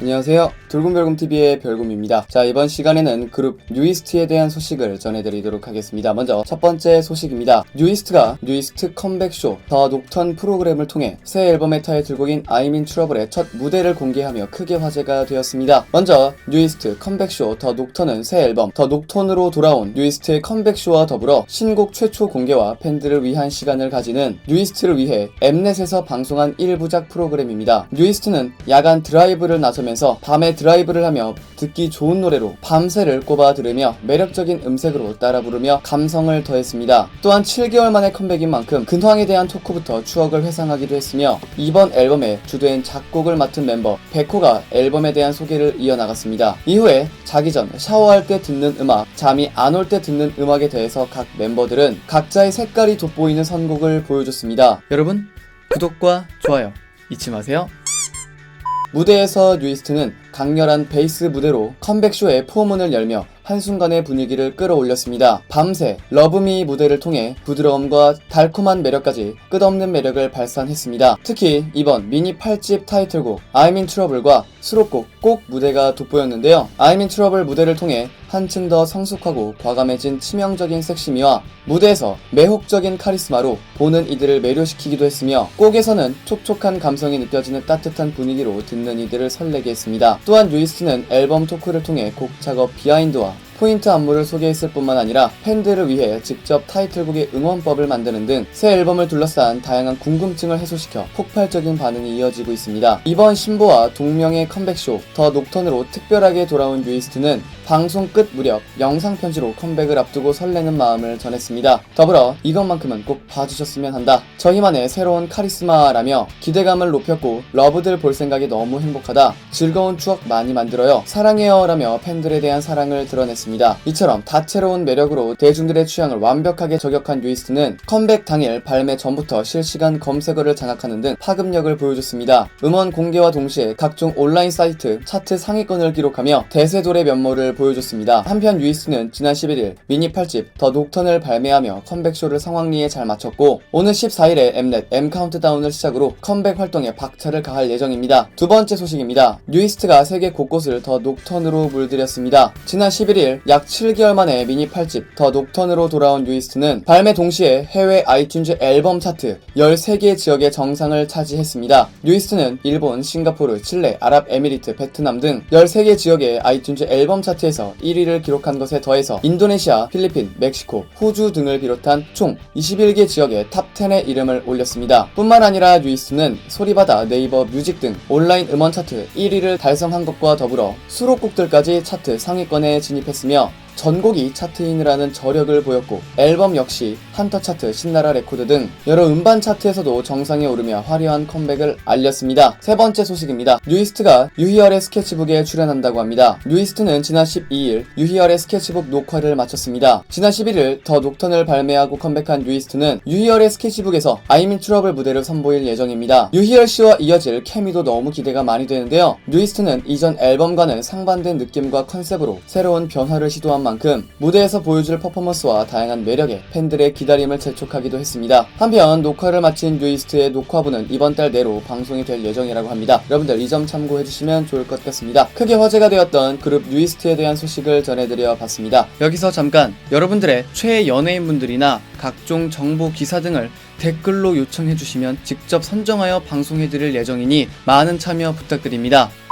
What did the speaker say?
안녕하세요. 돌곰별곰TV의 별곰입니다. 자, 이번 시간에는 그룹 뉴이스트에 대한 소식을 전해드리도록 하겠습니다. 먼저 첫 번째 소식입니다. 뉴이스트가 뉴이스트 컴백쇼 더 녹턴 프로그램을 통해 새 앨범의 타이틀곡인 I'm in Trouble의 첫 무대를 공개하며 크게 화제가 되었습니다. 먼저 뉴이스트 컴백쇼 더 녹턴은 새 앨범 더 녹턴으로 돌아온 뉴이스트의 컴백쇼와 더불어 신곡 최초 공개와 팬들을 위한 시간을 가지는 뉴이스트를 위해 엠넷에서 방송한 1부작 프로그램입니다. 뉴이스트는 야간 드라이브를 나서 면서 밤에 드라이브를 하며 듣기 좋은 노래로 밤새를 꼽아 들으며 매력적인 음색으로 따라 부르며 감성을 더했습니다. 또한 7개월 만에 컴백인 만큼 근황에 대한 토크부터 추억을 회상하기도 했으며 이번 앨범에 주된 작곡을 맡은 멤버 백호가 앨범에 대한 소개를 이어나갔습니다. 이후에 자기 전 샤워할 때 듣는 음악, 잠이 안 올 때 듣는 음악에 대해서 각 멤버들은 각자의 색깔이 돋보이는 선곡을 보여줬습니다. 여러분 구독과 좋아요 잊지 마세요. 무대에서 뉴이스트는 강렬한 베이스 무대로 컴백쇼의 포문을 열며 한순간의 분위기를 끌어올렸습니다. 밤새 러브미 무대를 통해 부드러움과 달콤한 매력까지 끝없는 매력을 발산했습니다. 특히 이번 미니 8집 타이틀곡 I'm in Trouble과 수록곡 꼭 무대가 돋보였는데요. I'm in Trouble 무대를 통해 한층 더 성숙하고 과감해진 치명적인 섹시미와 무대에서 매혹적인 카리스마로 보는 이들을 매료시키기도 했으며 곡에서는 촉촉한 감성이 느껴지는 따뜻한 분위기로 듣는 이들을 설레게 했습니다. 또한 뉴이스트는 앨범 토크를 통해 곡 작업 비하인드와 포인트 안무를 소개했을 뿐만 아니라 팬들을 위해 직접 타이틀곡의 응원법을 만드는 등 새 앨범을 둘러싼 다양한 궁금증을 해소시켜 폭발적인 반응이 이어지고 있습니다. 이번 신보와 동명의 컴백쇼 더 녹턴으로 특별하게 돌아온 뉴이스트는 방송 끝 무렵 영상 편지로 컴백을 앞두고 설레는 마음을 전했습니다. 더불어 이것만큼은 꼭 봐주셨으면 한다. 저희만의 새로운 카리스마라며 기대감을 높였고 러브들 볼 생각이 너무 행복하다. 즐거운 추억 많이 만들어요. 사랑해요라며 팬들에 대한 사랑을 드러냈습니다. 이처럼 다채로운 매력으로 대중들의 취향을 완벽하게 저격한 뉴이스트는 컴백 당일 발매 전부터 실시간 검색어를 장악하는 등 파급력을 보여줬습니다. 음원 공개와 동시에 각종 온라인 사이트 차트 상위권을 기록하며 대세돌의 면모를 보여줬습니다. 한편 뉴이스트는 지난 11일 미니 8집 더 녹턴을 발매하며 컴백쇼를 상황리에 잘 마쳤고 오늘 14일에 엠넷 M 카운트다운을 시작으로 컴백 활동에 박차를 가할 예정입니다. 두 번째 소식입니다. 뉴이스트가 세계 곳곳을 더 녹턴으로 물들였습니다. 지난 11일 약 7개월 만에 미니 8집 더 녹턴으로 돌아온 뉴이스트는 발매 동시에 해외 아이튠즈 앨범 차트 13개 지역의 정상을 차지했습니다. 뉴이스트는 일본, 싱가포르, 칠레, 아랍에미리트, 베트남 등 13개 지역의 아이튠즈 앨범 차트에서 1위를 기록한 것에 더해서 인도네시아, 필리핀, 멕시코, 호주 등을 비롯한 총 21개 지역의 탑10에 이름을 올렸습니다. 뿐만 아니라 뉴이스트는 소리바다, 네이버 뮤직 등 온라인 음원 차트 1위를 달성한 것과 더불어 수록곡들까지 차트 상위권에 진입했 으며 전곡이 차트인을 하는 저력을 보였고 앨범 역시 한터 차트, 신나라 레코드 등 여러 음반 차트에서도 정상에 오르며 화려한 컴백을 알렸습니다. 세 번째 소식입니다. 뉴이스트가 유희열의 스케치북에 출연한다고 합니다. 뉴이스트는 지난 12일 유희열의 스케치북 녹화를 마쳤습니다. 지난 11일 더 녹턴을 발매하고 컴백한 뉴이스트는 유희열의 스케치북에서 in Trouble 무대를 선보일 예정입니다. 유희열 씨와 이어질 케미도 너무 기대가 많이 되는데요. 뉴이스트는 이전 앨범과는 상반된 느낌과 컨셉으로 새로운 변화를 시도한 만큼 무대에서 보여줄 퍼포먼스와 다양한 매력에 팬들의 기다림을 재촉하기도 했습니다. 한편 녹화를 마친 뉴이스트의 녹화부는 이번 달 내로 방송이 될 예정이라고 합니다. 여러분들 이 점 참고해주시면 좋을 것 같습니다. 크게 화제가 되었던 그룹 뉴이스트에 대한 소식을 전해드려 봤습니다. 여기서 잠깐 여러분들의 최애 연예인분들이나 각종 정보 기사 등을 댓글로 요청해주시면 직접 선정하여 방송해드릴 예정이니 많은 참여 부탁드립니다.